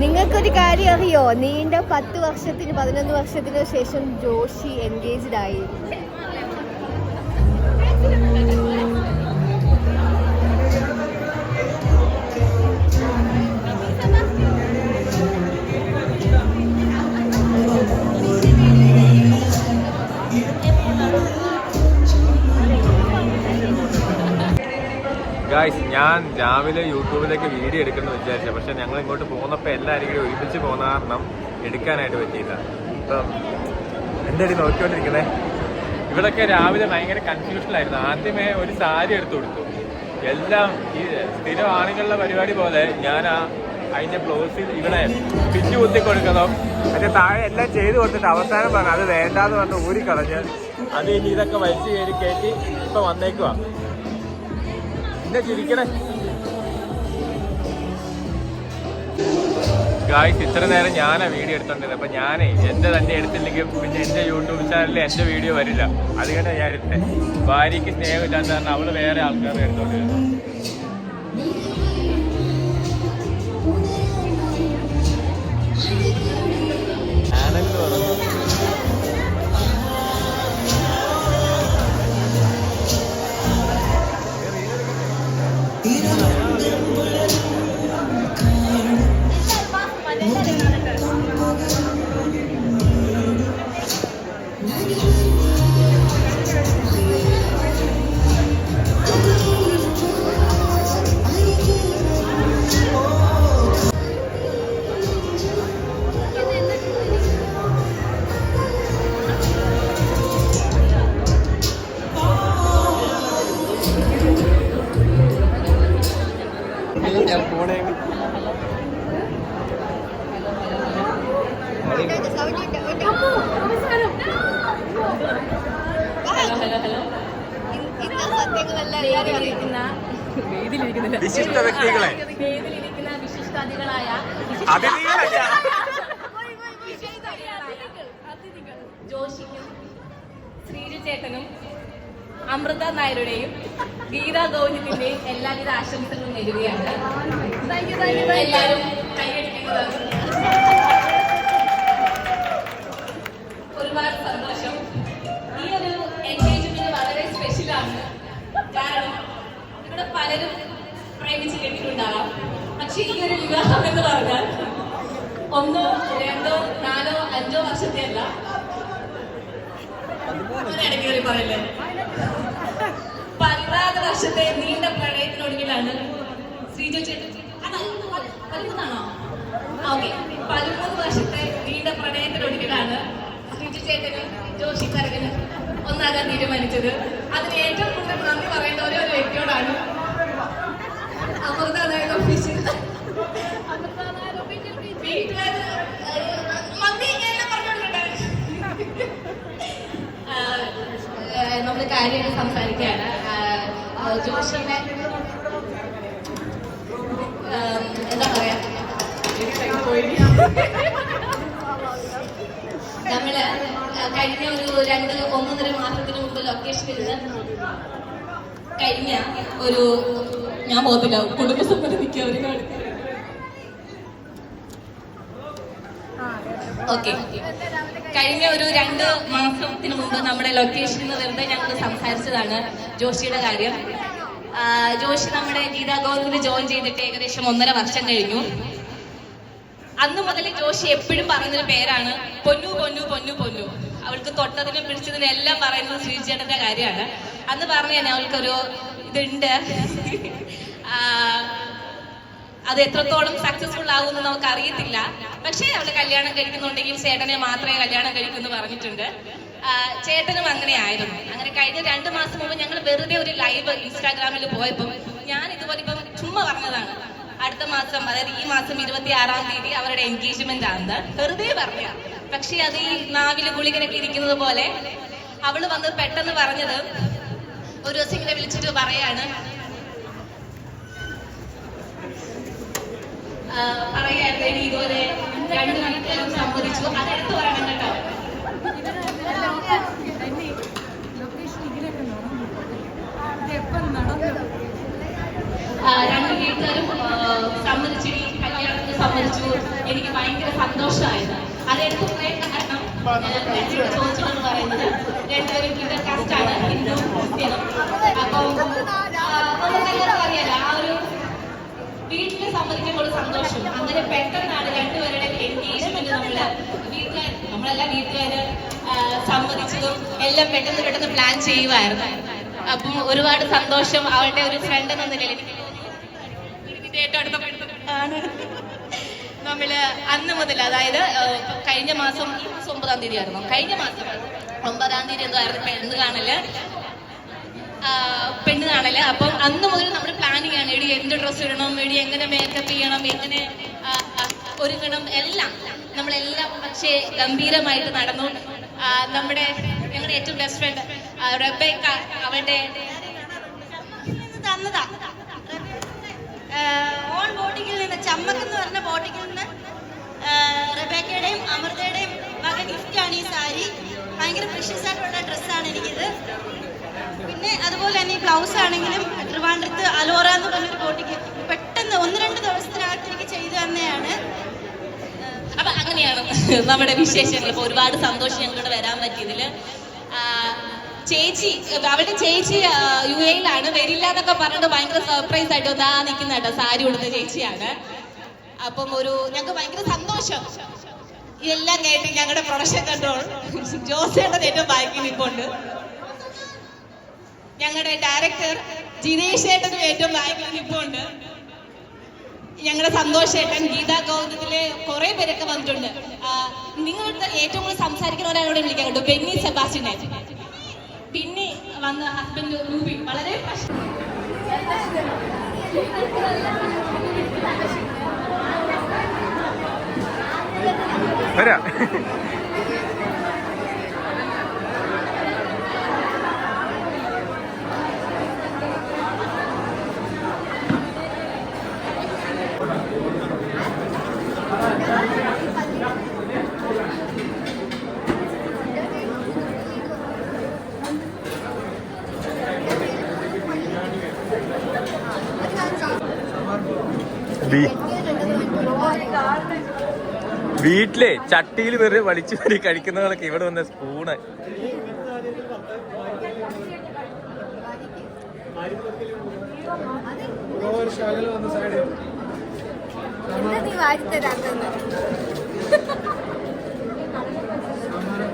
നിങ്ങൾക്കൊരു കാര്യം അറിയോ? നീണ്ട പത്ത് വർഷത്തിന് പതിനൊന്ന് വർഷത്തിന് ശേഷം ജോഷി എൻഗേജ്ഡ് ആയി. ഗായ്സ് ഞാൻ രാവിലെ യൂട്യൂബിലേക്ക് വീഡിയോ എടുക്കണമെന്ന് വിചാരിച്ചു പക്ഷെ ഞങ്ങൾ ഇങ്ങോട്ട് പോകുന്നപ്പോൾ എല്ലാവരും കൂടി ഒരുമിച്ച് പോകുന്ന കാരണം എടുക്കാനായിട്ട് പറ്റിയില്ല. ഇപ്പം അടി നോക്കിക്കൊണ്ടിരിക്കണേ ഇവിടൊക്കെ രാവിലെ ഭയങ്കര കൺഫ്യൂഷനിലായിരുന്നു ആദ്യമേ ഒരു സാരി എടുത്തു കൊടുത്തു. എല്ലാം ഈ സ്ഥിരം ആണുങ്ങളുടെ പരിപാടി പോലെ ഞാൻ ആ അതിന്റെ ബ്ലൗസിൽ ഇവിടെ പിച്ചു കുത്തി കൊടുക്കണം താഴെ എല്ലാം ചെയ്തു കൊടുത്തിട്ട് അവസാനം പറഞ്ഞു അത് വേണ്ടാന്ന് പറഞ്ഞ് ഊരിക്കളഞ്ഞ്. അത് ഇനി ഇതൊക്കെ വലിച്ചു കയറി കയറ്റി ഇപ്പൊ വന്നേക്കുവാ. പിന്നെ ചിരിക്കണേ. ഗായ്സ് ഇത്ര നേരം ഞാനാ വീഡിയോ എടുത്തോണ്ടിരുന്നത് അപ്പൊ ഞാനേ എന്റെ തന്നെ എടുത്തില്ലെങ്കിൽ പിന്നെ എന്റെ യൂട്യൂബ് ചാനലിൽ എന്റെ വീഡിയോ വരില്ല. അത് അതുകൊണ്ട് ഞാൻ എടുത്തേ. ഭാര്യയ്ക്ക് സ്നേഹമില്ലാത്ത കാരണം അവൾ വേറെ ആൾക്കാരെ എടുത്തോണ്ടിരുന്നു. ഞാൻ വിശിഷ്ട വ്യക്തികളെ. വേദിയിലിരിക്കുന്ന വിശിഷ്ടാതികളായ ജോഷിക്കും ശ്രീജു ചേട്ടനും അമൃത നായരുടെയും ഗീതാ ഗോവിന്ദത്തിന്റെയും എല്ലാവിധ ആശംസകളും നേരുകയാണ്. എല്ലാവരും കൈയടിക്കുന്നതാണ് പതിനാറ് വർഷത്തെ നീണ്ട പ്രണയത്തിനൊടുവിലാണ് ശ്രീജു ചേട്ടൻ. പതിമൂന്നാണോ? ഓക്കെ. പതിമൂന്ന് വർഷത്തെ നീണ്ട പ്രണയത്തിനൊടുവിലാണ് ശ്രീജു ചേട്ടനും ജോഷി കരകനും ഒന്നാകാൻ തീരുമാനിച്ചത്. അതിന് ഏറ്റവും കൂടുതൽ നന്ദി പറയേണ്ട ഒരേ ഒരു വ്യക്തിയോടാണ് അമൃത അതായത് ഓഫീസിൽ വീട്ടുകാര് മമ്മി എല്ലാം പറഞ്ഞോണ്ടിട്ടെ നമ്മൾ കാര്യങ്ങൾ സംസാരിക്കുകയാണ്. ജോഷിയുടെ എന്താ പറയാ? നമ്മൾ കഴിഞ്ഞ ഒരു രണ്ട് ഒന്നൊന്നര മാസത്തിന് മുമ്പ് ലൊക്കേഷനിൽ കഴിഞ്ഞ ഒരു ഞാൻ പോകത്തില്ല കുടുംബസമ്മതിക്ക് അവർ കാണിക്കും ഓക്കെ. കഴിഞ്ഞ ഒരു രണ്ട് മാസത്തിന് മുമ്പ് നമ്മുടെ ലൊക്കേഷനിൽ നിന്ന് വെറുതെ ഞങ്ങൾ സംസാരിച്ചതാണ് ജോഷിയുടെ കാര്യം. ജോഷി നമ്മുടെ ഗീതാ ഗോവിന്ദിൽ ജോയിൻ ചെയ്തിട്ട് ഏകദേശം ഒന്നര വർഷം കഴിഞ്ഞു. അന്ന് മുതൽ ജോഷി എപ്പോഴും പറഞ്ഞൊരു പേരാണ് പൊന്നു പൊന്നു പൊന്നു പൊന്നു. അവൾക്ക് തൊട്ടതിനും പിടിച്ചതിനും എല്ലാം പറയുന്നത് ശ്രീചേട്ടന്റെ കാര്യമാണ്. അന്ന് പറഞ്ഞു തന്നെ അവൾക്കൊരു ഇതുണ്ട്. അത് എത്രത്തോളം സക്സസ്ഫുൾ ആകുമെന്ന് നമുക്ക് അറിയത്തില്ല പക്ഷേ അവൾ കല്യാണം കഴിക്കുന്നുണ്ടെങ്കിൽ ചേട്ടനെ മാത്രമേ കല്യാണം കഴിക്കുമെന്ന് പറഞ്ഞിട്ടുണ്ട്. ആ, ചേട്ടനും അങ്ങനെ ആയിരുന്നു. അങ്ങനെ കഴിഞ്ഞ രണ്ട് മാസം മുമ്പ് ഞങ്ങൾ വെറുതെ ഒരു ലൈവ് ഇൻസ്റ്റാഗ്രാമിൽ പോയപ്പോൾ ഞാൻ ഇതുപോലെ ഇപ്പം ചുമ്മാ പറഞ്ഞതാണ്. അടുത്ത മാസം അതായത് ഈ മാസം ഇരുപത്തി ആറാം തീയതി അവരുടെ എൻഗേജ്മെന്റ് ആണ് വെറുതെ പറഞ്ഞ. പക്ഷെ അത് ഈ നാവിൽ ഗുളികനൊക്കെ ഇരിക്കുന്നത് പോലെ അവൾ വന്ന് പെട്ടെന്ന് പറഞ്ഞത് ഒരു ദിവസം ഇങ്ങനെ വിളിച്ചിട്ട് പറയാണ് ആ, പറയായിരുന്നു. "എടി, ഇതുപോലെ രണ്ട് മണിക്കൂർ സമ്മതിച്ചു അതെടുത്ത് പറയണം കേട്ടോ? രണ്ട് വീട്ടുകാരും സമ്മതിച്ചു. ഈ കല്യാണത്തിന് സമ്മതിച്ചു. എനിക്ക് ഭയങ്കര സന്തോഷമായിരുന്നു. അതെടുത്ത് പറയാൻ കാരണം ചോദിച്ചോന്ന് പറയുന്നത്. രണ്ടുപേരും കാസ്റ്റ് ആണ് ഹിന്ദു ക്രിസ്ത്യനും. അപ്പം നമുക്കെല്ലാവർക്കും അറിയാലോ ആ ഒരു സംബന്ധിക്കുമ്പോൾ ഒരു സന്തോഷം. അങ്ങനെ പെട്ടെന്നാണ് രണ്ടുപേരുടെ എൻഗേജ്മെന്റ് നമ്മൾ വീട്ടുകാർ നമ്മളെല്ലാം വീട്ടുകാര് സമ്മതിച്ചതും എല്ലാം പെട്ടെന്ന് പെട്ടെന്ന് പ്ലാൻ ചെയ്യുമായിരുന്നു അപ്പം ഒരുപാട് സന്തോഷം അവളുടെ ഒരു ഫ്രണ്ട് എന്ന നിലയിൽ. നമ്മൾ അന്ന് മുതൽ അതായത് കഴിഞ്ഞ മാസം ഒമ്പതാം തീയതി ആയിരുന്നു. കഴിഞ്ഞ മാസം ഒമ്പതാം തീയതി എന്തായിരുന്നു പെണ്ണ് കാണൽ. പെണ്ണ് കാണൽ. അപ്പം അന്ന് മുതൽ നമ്മൾ പ്ലാനിങ് ആണ് എടി എന്ത് ഡ്രസ്സ് ഇടണം എടി എങ്ങനെ മേക്കപ്പ് ചെയ്യണം എങ്ങനെ ഒരുങ്ങണം എല്ലാം. നമ്മളെല്ലാം പക്ഷേ ഗംഭീരമായിട്ട് നടന്നു. നമ്മുടെ ഞങ്ങളുടെ ഏറ്റവും ബെസ്റ്റ് ഫ്രണ്ട് റബേക്ക അവളുടെ തന്നതാ. ഓൺ ബോട്ടിക്കിൽ നിന്ന് ചമ്മക്ക് എന്ന് പറഞ്ഞ ബോട്ടിക്കിൽ നിന്ന് റബേക്കയുടെയും അമൃതയുടെയും വക ഗിഫ്റ്റാണ് ഈ സാരി. ഭയങ്കര പ്രഷ്യസ് ആയിട്ടുള്ള ഡ്രസ്സാണ് എനിക്കിത് പിന്നെ അതുപോലെ തന്നെ ഈ ബ്ലൗസ് ആണെങ്കിലും ട്രിവാൻഡ്രത്ത് അലോറ എന്ന് പറഞ്ഞൊരു ബോട്ടിക്ക് പെട്ടെന്ന് ഒന്ന് രണ്ട് ദിവസത്തിനകത്ത് എനിക്ക് ചെയ്തു തന്നെയാണ്. അപ്പൊ അങ്ങനെയാണ് നമ്മുടെ വിശേഷങ്ങൾ. ഇപ്പൊ ഒരുപാട് സന്തോഷം ഞങ്ങളുടെ വരാൻ പറ്റിയതിൽ. ചേച്ചി അവിടെ ചേച്ചി യു എയിലാണ് വരില്ല എന്നൊക്കെ പറഞ്ഞിട്ട് ഭയങ്കര സർപ്രൈസ് ആയിട്ട് ഒന്നാ നിൽക്കുന്ന കേട്ടോ. സാരി കൊടുത്ത ചേച്ചിയാണ്. അപ്പം ഒരു ഞങ്ങൾക്ക് ഭയങ്കര സന്തോഷം. ഇതെല്ലാം കേട്ട് ഞങ്ങളുടെ പ്രൊഡക്ഷൻ കൺട്രോൾ. ജോസയുടെ ഏറ്റവും ബാക്കി നിൽപ്പുണ്ട് ഞങ്ങളുടെ ഡയറക്ടർ ജിനേഷ് ഏട്ടനും ഏറ്റവും ബാക്കിൽ നിൽപ്പുണ്ട് ഞങ്ങളുടെ സന്തോഷേട്ടൻ ഗീതാ ഗൗതത്തിലെ കുറെ പേരൊക്കെ വന്നിട്ടുണ്ട്. നിങ്ങളുടെ ഏറ്റവും കൂടുതൽ സംസാരിക്കുന്ന ഒരാളോട് വിളിക്കാൻ കേട്ടോ ബെന്നി സെബാസ്റ്റിനെ പിന്നെ വന്ന ഹസ്ബൻഡ് റൂബി വളരെ വരാം. വീട്ടിലെ ചട്ടിയിൽ വെറുതെ വലിച്ചു വരി കഴിക്കുന്നതൊക്കെ ഇവിടെ വന്ന സ്പൂണ്.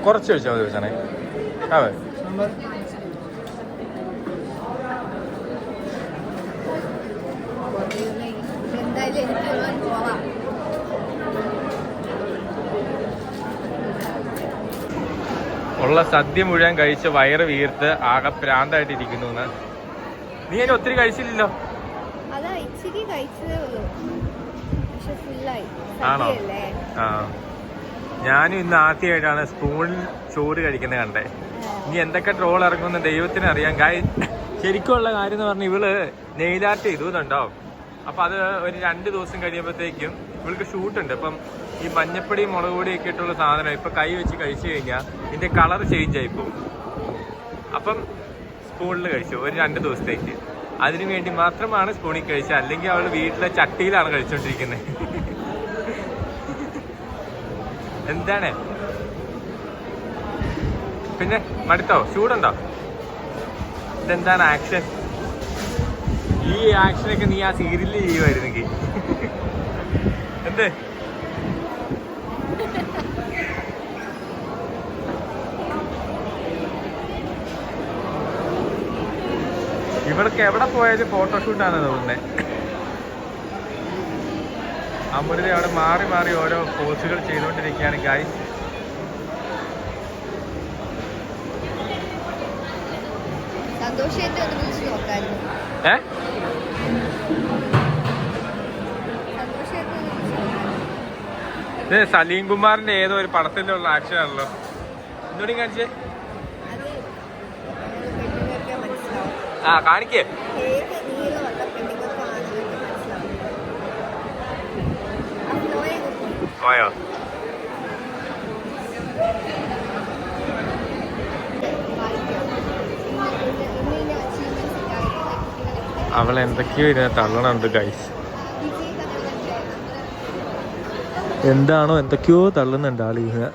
കുറച്ച് കഴിച്ചാൽ മതി വെച്ചാണേ അതെ എന്തായാലും എനിക്ക് പോവാം. ഉള്ള സദ്യ മുഴുവൻ കഴിച്ച് വയറ് വീർത്ത് ആകെ പ്രാന്തായിട്ട് ഇരിക്കുന്നു എന്ന്. നീ അതിന് ഒത്തിരി കഴിച്ചില്ലല്ലോ? ആണോ? ആ. ഞാനും ഇന്ന് ആദ്യമായിട്ടാണ് സ്പൂണിൽ ചോറ് കഴിക്കുന്നത് കണ്ടേ. നീ എന്തൊക്കെ ട്രോൾ ഇറങ്ങുമെന്ന് ദൈവത്തിന് അറിയാം. കായ് ശരിക്കുള്ള കാര്യം എന്ന് പറഞ്ഞാൽ ഇവൾ നെയിലാർട്ട് ചെയ്തു എന്നുണ്ടോ? അപ്പൊ അത് ഒരു രണ്ട് ദിവസം കഴിയുമ്പോഴത്തേക്കും ഇവൾക്ക് ഷൂട്ടുണ്ട് അപ്പം ഈ മഞ്ഞപ്പൊടി മുളക് പൊടി ഒക്കെ ഇട്ടുള്ള സാധനം ഇപ്പൊ കൈ വെച്ച് കഴിച്ചു കഴിഞ്ഞാൽ ഇതിന്റെ കളർ ചേഞ്ച് ആയി പോകും. അപ്പം സ്പൂണിൽ കഴിച്ചു ഒരു രണ്ട് ദിവസത്തേക്ക്. അതിനു വേണ്ടി മാത്രമാണ് സ്പൂണിൽ കഴിച്ചത്. അല്ലെങ്കിൽ അവൾ വീട്ടിലെ ചട്ടിയിലാണ് കഴിച്ചുകൊണ്ടിരിക്കുന്നത് എന്താണ്? പിന്നെ മടുത്തോ? ചൂടുണ്ടോ? ഇതെന്താണ് ആക്ഷൻ ഈ ആക്ഷനൊക്കെ നീ ആ സീരിയലിൽ ചെയ്യുമായിരുന്നെങ്കിൽ എന്ത്? ഇവൾക്ക് എവിടെ പോയാലും ഫോട്ടോഷൂട്ടാണ് തോന്നുന്നത് അമൃത അവിടെ മാറി മാറി ഓരോ പോസുകൾ ചെയ്തുകൊണ്ടിരിക്കുകയാണ് ഗായ്സ് ഏ? നോക്കായിരുന്നു. ഇത് സലീം കുമാറിന്റെ ഏതോ ഒരു പടത്തിലുള്ള ആക്ഷൻ ആണല്ലോ. എന്തുകൂടി കാണിച്ചേ? ആ കാണിക്കേ. പോയോ? അവൾ എന്തൊക്കെയോ ഇതിനെ തള്ളണുണ്ട് ഗൈസ് എന്താണോ എന്തൊക്കെയോ തള്ളുന്നുണ്ട് ആളിങ്ങനെ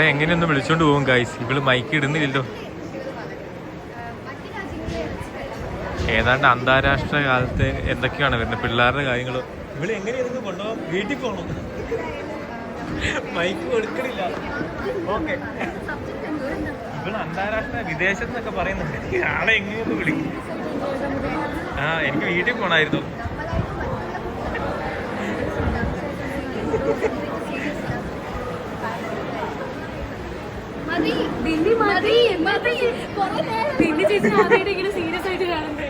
ഇവളെ എങ്ങനെയൊന്ന് വിളിച്ചോണ്ട് പോകും ഗൈസ് ഇവൾ മൈക്ക് ഇടുന്നില്ലല്ലോ. ഏതാണ്ട് അന്താരാഷ്ട്ര കാലത്ത് എന്തൊക്കെയാണ് വരുന്നത്? പിള്ളേരുടെ കാര്യങ്ങൾ ഇവിടെ എങ്ങനെയായിരുന്നു കൊണ്ടോ വീട്ടിൽ പോകണം മൈക്ക് കൊടുക്കണില്ല. ഓക്കെ ഇവൾ അന്താരാഷ്ട്ര വിദേശത്ത് എന്നൊക്കെ പറയുന്നുണ്ട്. ആളെ എങ്ങനെയൊന്ന് വിളിക്കും ആ എനിക്ക് വീട്ടിൽ പോണായിരുന്നു. ചേച്ചി ആദ്യമായിട്ട് ഇങ്ങനെ സീരിയസ് ആയിട്ട് കാണുന്നത്.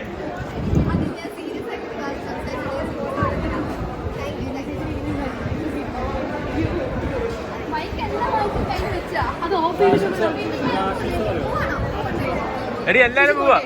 അത് ഓഫ് ചെയ്ത് എടി എല്ലാരും പോവാ.